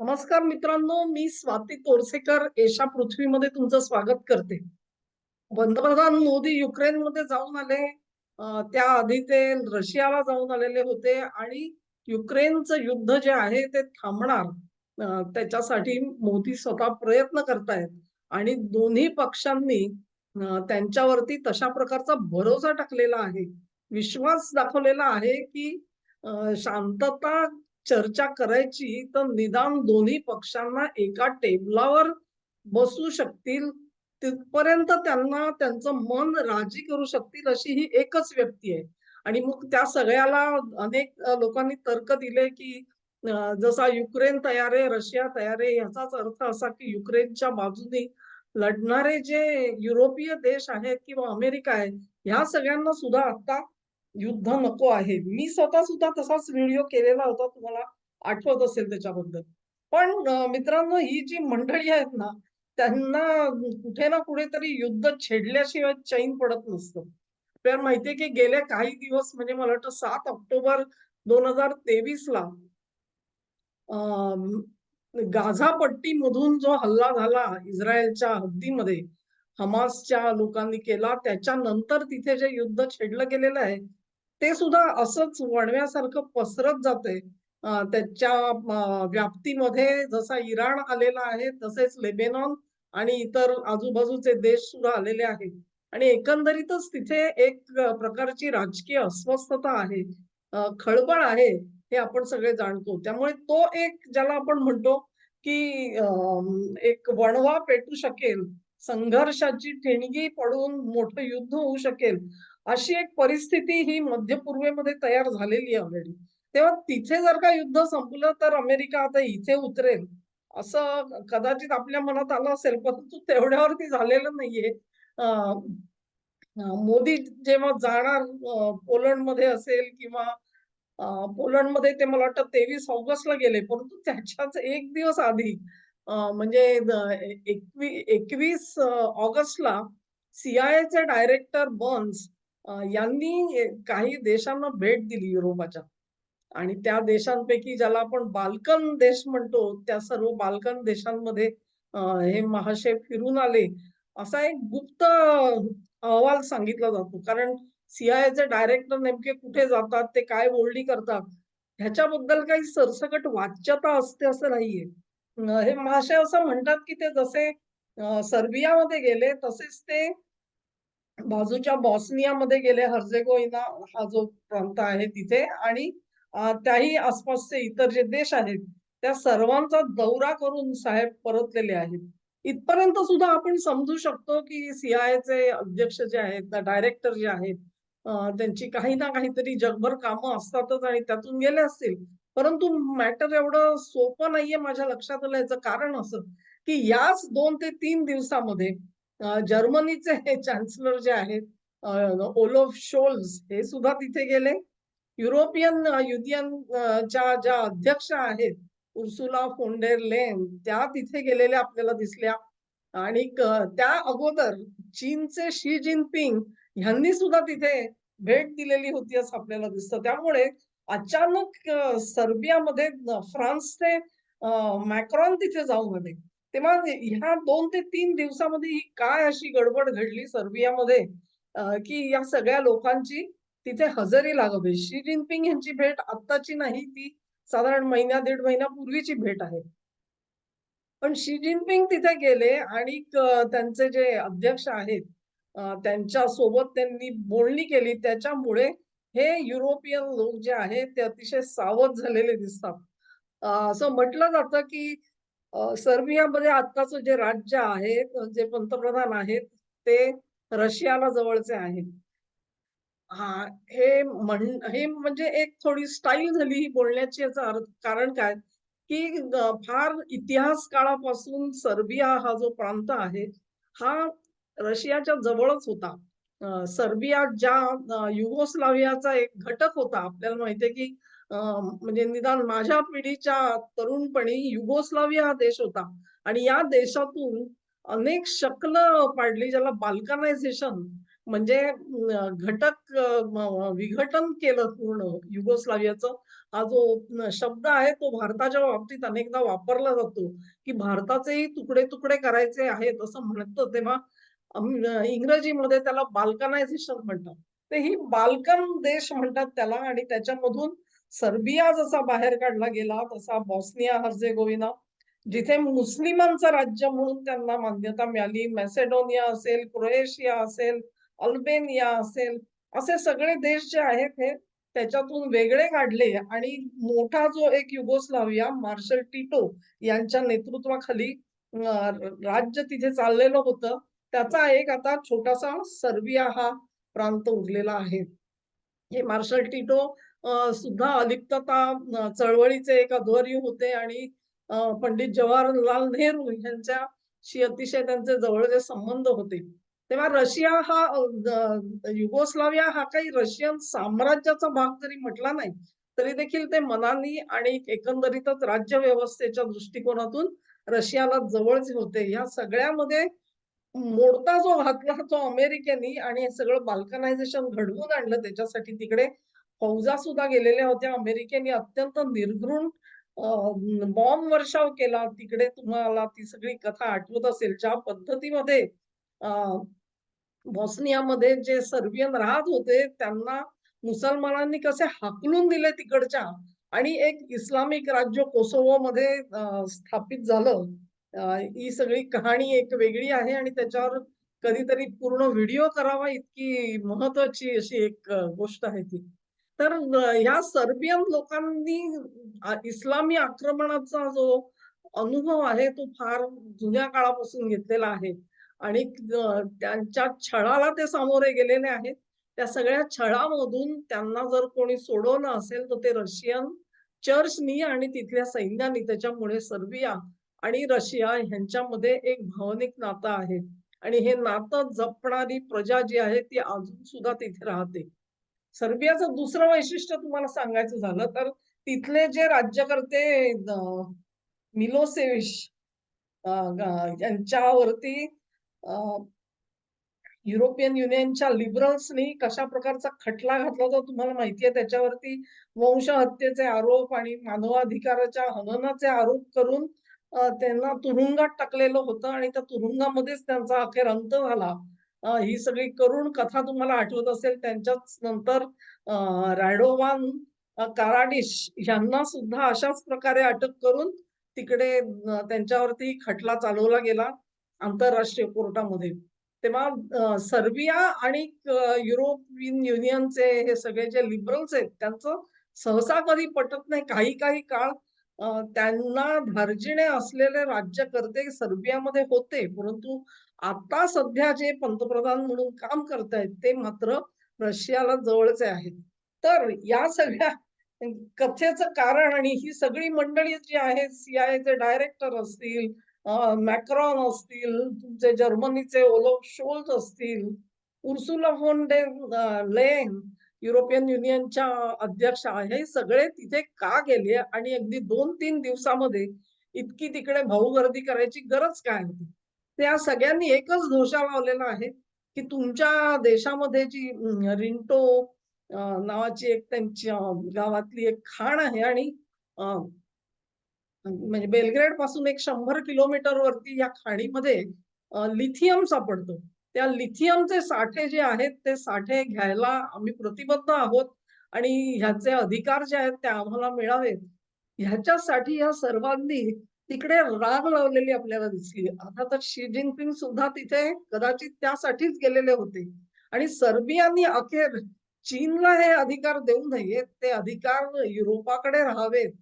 नमस्कार मित्रांनो मी स्वाती तोरसेकर एशा पृथ्वीमध्ये तुमचं स्वागत करते. पंतप्रधान मोदी युक्रेनमध्ये जाऊन आले. त्याआधी ते रशियाला जाऊन आलेले होते आणि युक्रेनचं युद्ध जे आहे ते थांबणार. त्याच्यासाठी मोदी स्वतः प्रयत्न करतायत. आणि दोन्ही पक्षांनी त्यांच्यावरती तशा प्रकारचा भरोसा टाकलेला आहे. विश्वास दाखवलेला आहे की शांतता चर्चा करायची तर निदान दोन्ही पक्षांना एका टेबलावर बसू शकतील. तिथपर्यंत त्यांना त्यांचं मन राजी करू शकतील अशी ही एकच व्यक्ती आहे. आणि मग त्या सगळ्याला अनेक लोकांनी तर्क दिले की जसा युक्रेन तयार आहे रशिया तयार आहे याचाच अर्थ असा की युक्रेनच्या बाजूने लढणारे जे युरोपीय देश आहेत किंवा अमेरिका आहे ह्या सगळ्यांना सुद्धा आता युद्ध नको आहे. मी स्वतः सुद्धा तसाच व्हिडिओ केलेला होता तुम्हाला आठवत असेल त्याच्याबद्दल. पण मित्रांनो ही जी मंडळी आहेत ना त्यांना कुठे ना कुठेतरी युद्ध छेडल्याशिवाय चैन पडत नसतं. तर माहितीये की गेल्या काही दिवस म्हणजे मला वाटतं सात ऑक्टोबर दोन हजार तेवीस ला गाझापट्टी मधून जो हल्ला झाला इस्रायलच्या हद्दीमध्ये हमासच्या लोकांनी केला त्याच्यानंतर तिथे जे युद्ध छेडलं गेलेलं आहे ते सुद्धा असंच वणव्यासारखं पसरत जाते त्याच्या व्याप्तीमध्ये जसा इराण आलेला आहे तसेच लेबेनॉन आणि इतर आजूबाजूचे देश सुद्धा आलेले आहेत. आणि एकंदरीतच तिथे एक प्रकारची राजकीय अस्वस्थता आहे. खळबळ आहे हे आपण सगळे जाणतो. त्यामुळे तो एक ज्याला आपण म्हणतो की एक वणवा पेटू शकेल संघर्षाची ठिणगी पडून मोठं युद्ध होऊ शकेल अशी एक परिस्थिती ही मध्य पूर्वेमध्ये तयार झालेली आहे ऑलरेडी तेव्हा तिथे जर का युद्ध संपलं तर अमेरिका आता इथे उतरेल असं कदाचित आपल्या मनात आलं असेल परंतु तेवढ्यावरती झालेलं नाहीये. मोदी जेव्हा जाणार पोलंडमध्ये असेल किंवा पोलंडमध्ये ते मला वाटतं तेवीस ऑगस्टला गेले परंतु त्याच्याच एक दिवस आधी म्हणजे एकवीस एकवीस ऑगस्टला सीआयएचे डायरेक्टर बर्न्स यांनी काही देशांना भेट दिली युरोपाच्या. आणि त्या देशांपैकी ज्याला आपण बाल्कन देश म्हणतो त्या सर्व बाल्कन देशांमध्ये हे महाशय फिरून आले असा एक गुप्त अहवाल सांगितला जातो. कारण सीआयचे डायरेक्टर नेमके कुठे जातात ते काय बोलणी करतात ह्याच्याबद्दल काही सरसकट वाच्यता असते असं नाहीये. हे महाशय असं म्हणतात की ते जसे सर्बियामध्ये गेले तसेच ते बाजूच्या बॉस्नियामध्ये गेले हर्जेगोइना हा जो प्रांत आहे तिथे. आणि त्याही आसपासचे इतर जे देश आहेत त्या सर्वांचा दौरा करून साहेब परतलेले आहेत. इथपर्यंत सुद्धा आपण समजू शकतो की सीआयचे अध्यक्ष जे आहेत डायरेक्टर जे आहेत त्यांची काही ना काहीतरी जगभर कामं असतातच आणि त्यातून गेले असतील. परंतु मॅटर एवढं सोपं नाहीये माझ्या लक्षात आलं याचं कारण असं की याच दोन ते तीन दिवसामध्ये जर्मनीचे हे चान्सलर जे आहेत ओलोफ शोल्स हे सुद्धा तिथे गेले. युरोपियन युनियनच्या ज्या अध्यक्ष आहेत उर्सुला फोंडेर लेन त्या तिथे गेलेल्या आपल्याला दिसल्या. आणि त्या अगोदर चीनचे शी जिनपिंग ह्यांनी सुद्धा तिथे भेट दिलेली होती असं आपल्याला दिसतं. त्यामुळे अचानक सर्बियामध्ये फ्रान्सचे मॅक्रॉन तिथे जाऊन आले. तेव्हा ह्या दोन ते तीन दिवसामध्ये ही काय अशी गडबड घडली सर्बियामध्ये की या सगळ्या लोकांची तिथे हजेरी आहे शी जिनपिंग यांची भेट आत्ताची नाही ती साधारण महिन्या दीड महिन्यापूर्वीची भेट आहे. पण शी जिनपिंग तिथे गेले आणि त्यांचे जे अध्यक्ष आहेत त्यांच्यासोबत त्यांनी बोलणी केली. त्याच्यामुळे हे युरोपियन लोक जे आहेत ते अतिशय सावध झालेले दिसतात. असं म्हटलं जातं की सर्बियामध्ये आत्ताचं जे राज्य आहे जे पंतप्रधान आहेत ते रशियाला जवळचे आहेत. हा हे म्हण हे म्हणजे एक थोडी स्टाईल झाली ही बोलण्याची याचा अर्थ कारण काय? की फार इतिहास काळापासून सर्बिया हा जो प्रांत आहे हा रशियाच्या जवळच होता. सर्बिया ज्या युगोस्लाव्हियाचा एक घटक होता आपल्याला माहितीये की म्हणजे निदान माझ्या पिढीच्या तरुणपणी युगोस्लाविया हा देश होता आणि या देशातून अनेक शकल पाडली ज्याला बाल्कनायझेशन म्हणजे घटक विघटन केलं पूर्ण युगोस्लावियाचं हा जो शब्द आहे तो भारताच्या बाबतीत अनेकदा वापरला जातो, की भारताचेही तुकडे-तुकडे करायचे आहेत असं म्हणतं तेव्हा इंग्रजीमध्ये त्याला बाल्कनायझेशन म्हणतात. ते ही बाल्कन देश म्हणतात त्याला आणि त्याच्यामधून सर्बिया जसा बाहेर काढला गेला तसा बॉस्निया हर्जेगोविना जिथे मुस्लिमांचं राज्य म्हणून त्यांना मान्यता मिळाली. मॅसेडोनिया असेल, क्रोएशिया असेल, अल्बेनिया असेल, असे सगळे देश जे आहेत हे त्याच्यातून वेगळे काढले आणि मोठा जो एक युगोस्लाविया मार्शल टिटो यांच्या नेतृत्वाखाली राज्य तिथे चाललेलं होतं. त्याचा एक आता छोटासा सर्बिया हा प्रांत उरलेला आहे. हे मार्शल टिटो सुद्धा अलिप्तता चळवळीचे एक अध्वर्य होते आणि पंडित जवाहरलाल नेहरू यांच्याशी अतिशय त्यांचे जवळचे संबंध होते. तेव्हा रशिया हा युगोस्लाविया हा काही रशियन साम्राज्याचा भाग जरी म्हटला नाही, तरी देखील ते मनानी आणि एकंदरीतच राज्य व्यवस्थेच्या दृष्टिकोनातून रशियाला जवळचे होते. ह्या सगळ्यामध्ये मोडता जो घातला तो अमेरिकेनी आणि हे सगळं बाल्कनायझेशन घडवून आणलं त्याच्यासाठी तिकडे फौजा सुद्धा गेलेल्या होत्या. अमेरिकेने अत्यंत निर्घृण बॉम्ब वर्षाव केला. तिकडे तुम्हाला ती सगळी कथा आठवत असेल. ज्या पद्धतीमध्ये बॉस्नियामध्ये जे सर्बियन राहत होते, त्यांना मुसलमानांनी कसे हाकलून दिले तिकडच्या आणि एक इस्लामिक राज्य कोसोवो मध्ये स्थापित झालं. ही सगळी कहाणी एक वेगळी आहे आणि त्याच्यावर कधीतरी पूर्ण व्हिडिओ करावा इतकी महत्वाची अशी एक गोष्ट आहे ती. तर ह्या सर्बियन लोकांनी इस्लामी आक्रमणाचा जो अनुभव आहे, तो फार जुन्या काळापासून घेतलेला आहे आणि त्यांच्या छळाला ते सामोरे गेलेले आहेत. त्या सगळ्या छळामधून त्यांना जर कोणी सोडवलं असेल, तर ते रशियन चर्चनी आणि तिथल्या सैन्यानी. त्याच्यामुळे सर्बिया आणि रशिया ह्यांच्यामध्ये एक भावनिक नातं आहे आणि हे नातं जपणारी प्रजा जी आहे, ती अजून सुद्धा तिथे राहते. सर्बियाचं दुसरं वैशिष्ट्य तुम्हाला सांगायचं झालं, तर तिथले जे राज्यकर्ते मिलोसेविश यांच्यावरती युरोपियन युनियनच्या लिबरल्सनी कशा प्रकारचा खटला घातला होता तुम्हाला माहिती आहे. त्याच्यावरती वंशहत्येचे आरोप आणि मानवाधिकाराच्या हननाचे आरोप करून त्यांना तुरुंगात टाकलेलं होतं आणि त्या तुरुंगामध्येच त्यांचा अखेर अंत झाला. ही सगळी करून कथा तुम्हाला आठवत असेल. त्यांच्याच नंतर रायडोवान काराडिश यांना सुद्धा अशाच प्रकारे अटक करून तिकडे त्यांच्यावरती खटला चालवला गेला आंतरराष्ट्रीय कोर्टामध्ये. तेव्हा सर्बिया आणि युरोपियन युनियनचे हे सगळे जे लिबरल्स आहेत, त्यांचं सहसा कधी पटत नाही. काही-काही काळ त्यांना धार्जिणे असलेले राज्यकर्ते सर्बियामध्ये होते. परंतु आता सध्या जे पंतप्रधान म्हणून काम करतायत, ते मात्र रशियाला जवळचे आहेत. तर या सगळ्या कथेचं कारण आणि ही सगळी मंडळी जी आहेत, सी-आय-एचे डायरेक्टर असतील, मॅक्रॉन असतील, तुमचे जर्मनीचे ओलोफ शोल्स असतील, Ursula von der Leyen European युनियनच्या अध्यक्ष हे सगळे तिथे का गेले आणि अगदी 2-3 दिवसामध्ये इतकी तिकडे भाऊ गर्दी करायची गरज काय होती? त्या सगळ्यांनी एकच घोषा लावलेला आहे, की तुमच्या देशामध्ये जी रिंटो नावाची एक त्यांच्या गावातली एक खाण आहे आणि म्हणजे बेलग्रेडपासून एक शंभर किलोमीटर वरती या खाणीमध्ये लिथियम सापडतो त्या लिथियमचे साठे जे आहेत, ते साठे घ्यायला आम्ही प्रतिबद्ध आहोत आणि ह्याचे अधिकार जे आहेत ते आम्हाला मिळावेत. ह्याच्यासाठी या सर्वांनी तिकडे राग लावलेली आपल्याला दिसली. अर्थातच शी जिनपिंग सुद्धा तिथे कदाचित त्यासाठीच गेलेले होते आणि सर्बियांनी अखेर चीनला हे अधिकार देऊ नयेत. ते अधिकार युरोपाकडे राहावेत.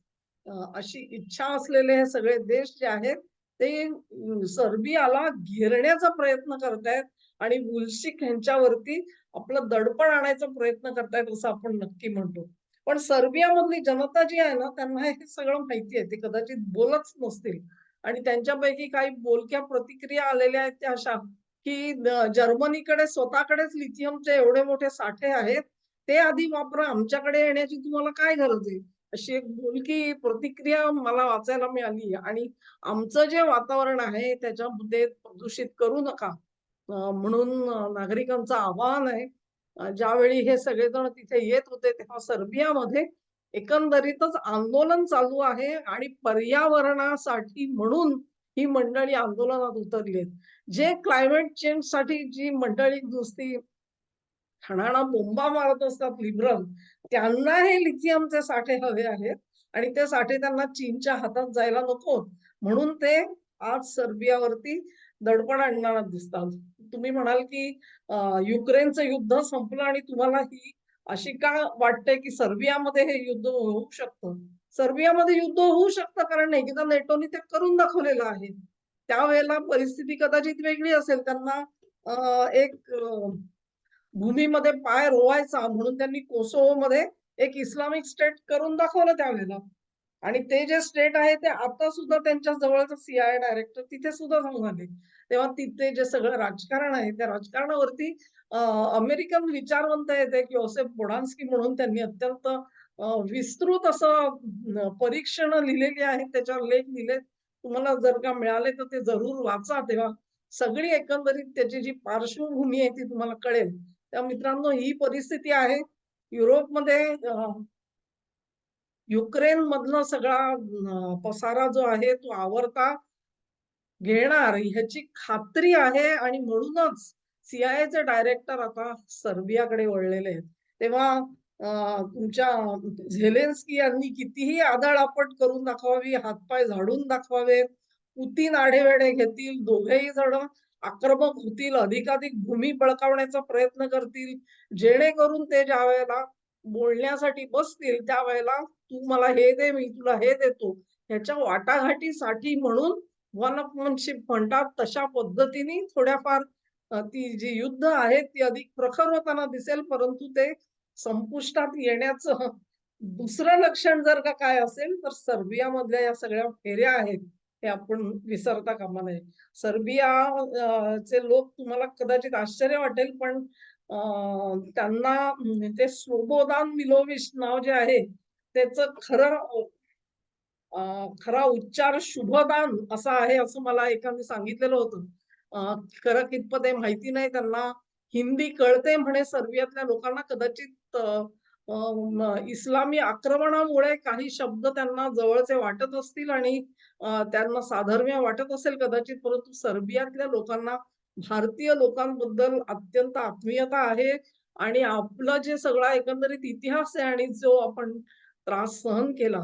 अशी इच्छा असलेले हे सगळे देश जे आहेत, ते सर्बियाला घेरण्याचा प्रयत्न करतायत आणि वुलशिक ह्यांच्यावरती आपलं दडपण आणायचा प्रयत्न करतायत असं आपण नक्की म्हणतो. पण सर्बियामधली जनता जी आहे ना, त्यांना हे सगळं माहिती आहे. ते कदाचित बोलत नसतील आणि त्यांच्यापैकी काही बोलक्या प्रतिक्रिया आलेल्या आहेत त्या अशा, की जर्मनीकडे स्वतःकडेच लिथियमचे एवढे मोठे साठे आहेत. ते आधी वापरा. आमच्याकडे येण्याची तुम्हाला काय गरज आहे? अशी एक बोलकी प्रतिक्रिया मला वाचायला मिळाली आणि आमचं जे वातावरण आहे त्याच्यामध्ये प्रदूषित करू नका. म्हणून नागरिकांचं आवाहन आहे. ज्यावेळी हे सगळेजण तिथे येत होते तेव्हा सर्बियामध्ये एकंदरीतच आंदोलन चालू आहे आणि पर्यावरणासाठी म्हणून ही मंडळी आंदोलनात उतरली आहेत. जे क्लायमेट चेंजसाठी जी मंडळी नुसती ठाणाणा बोंबा मारत असतात लिबरल, त्यांना हे लिथियमचे साठे हवे आहेत आणि ते साठे त्यांना चीनच्या हातात जायला नको म्हणून ते आज सर्बियावरती दडपण आणणार दिसतात. तुम्ही म्हणाल की युक्रेनचं युद्ध संपलं आणि तुम्हाला ही अशी का वाटते की सर्बियामध्ये हे युद्ध होऊ शकतं? सर्बियामध्ये युद्ध होऊ शकतं कारण एकदा नेटोनी ते करून दाखवलेलं आहे. त्यावेळेला परिस्थिती कदाचित वेगळी असेल. त्यांना एक भूमीमध्ये पाय रोवायचा म्हणून त्यांनी कोसोव्होमध्ये एक इस्लामिक स्टेट करून दाखवलं त्यावेळेला. आणि ते जे स्टेट आहे ते आता सुद्धा त्यांच्या जवळचं सीआय डायरेक्टर तिथे सुद्धा जाऊन आले. तेव्हा तिथे जे सगळं राजकारण आहे, त्या राजकारणावरती अमेरिकन विचारवंत येते की योसेफ बोडान्स्की म्हणून त्यांनी अत्यंत विस्तृत असं परीक्षण लिहिलेली आहेत, त्याच्यावर लेख लिहिले तुम्हाला जर का मिळाले तर ते जरूर वाचा. तेव्हा सगळी एकंदरीत त्याची जी पार्श्वभूमी आहे ती तुम्हाला कळेल. त्या मित्रांनो ही परिस्थिती आहे. युरोपमध्ये युक्रेन युक्रेनमधला सगळा पसारा जो आहे तो आवरता घेणार ह्याची खात्री आहे आणि म्हणूनच सीआयचे डायरेक्टर आता सर्बियाकडे वळलेले आहेत. तेव्हा तुमच्या झेलेन्स्की यांनी कितीही आदळआपट करून दाखवावी, हातपाय झाडून दाखवावे, पुतीन आढेवेढे घेतील, दोघेही जण आक्रमक होतील, अधिकाधिक भूमी बळकावण्याचा प्रयत्न करतील, जेणेकरून ते ज्यावेळेला बोलण्यासाठी बसतील, त्यावेळेला तू मला हे दे, मी तुला हे देतो. ह्याच्या वाटाघाटीसाठी म्हणून वन अपमनशिप म्हणतात तशा पद्धतीने थोड्याफार ती जी युद्ध आहे ती अधिक प्रखर होताना दिसेल, परंतु ते संपुष्टात येण्याचं दुसरं लक्षण जर का काय असेल, तर सर्बियामधल्या या सगळ्या फेऱ्या आहेत, हे आपण विसरता कामा नये. सर्बिया चे लोक तुम्हाला कदाचित आश्चर्य वाटेल, पण त्यांना ते स्लोबोदान मिलोविश नाव जे आहे, त्याचं खरं खरा उच्चार शुभदान असा आहे, असं मला एकाने सांगितलेलं होतं. खरं कितपत आहे माहिती नाही. त्यांना हिंदी कळते म्हणे सर्बियातल्या लोकांना कदाचित इस्लामी आक्रमणामुळे काही शब्द त्यांना जवळचे वाटत असतील आणि त्यांना साधर्म्य वाटत असेल कदाचित, परंतु सर्बियातल्या लोकांना भारतीय लोकांबद्दल अत्यंत आत्मीयता आहे आणि आपलं जे सगळा एकंदरीत इतिहास आहे आणि जो आपण त्रास सहन केला,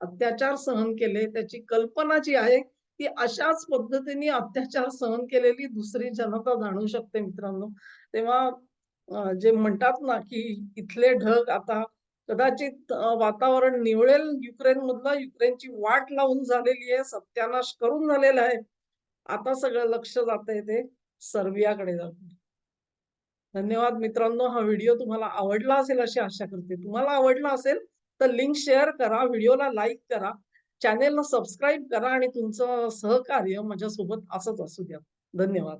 अत्याचार सहन केले, त्याची कल्पना जी आहे, ती अशाच पद्धतीने अत्याचार सहन केलेली दुसरी जनता जाणू शकते मित्रांनो. तेव्हा जे म्हणतात ना, की इथले ढग आता कदाचित वातावरण निवळेल युक्रेनमधलं. युक्रेनची वाट लावून झालेली आहे, सत्यानाश करून झालेला आहे. आता सगळं लक्ष जातंय ते सर्बियाकडे जाऊन धन्यवाद मित्रांनो. हा व्हिडिओ तुम्हाला आवडला असेल अशी आशा करते. तुम्हाला आवडला असेल तर लिंक शेअर करा, व्हिडिओला लाईक करा, चॅनेलला सबस्क्राईब करा आणि तुमचं सहकार्य माझ्यासोबत असंच असू द्या. धन्यवाद.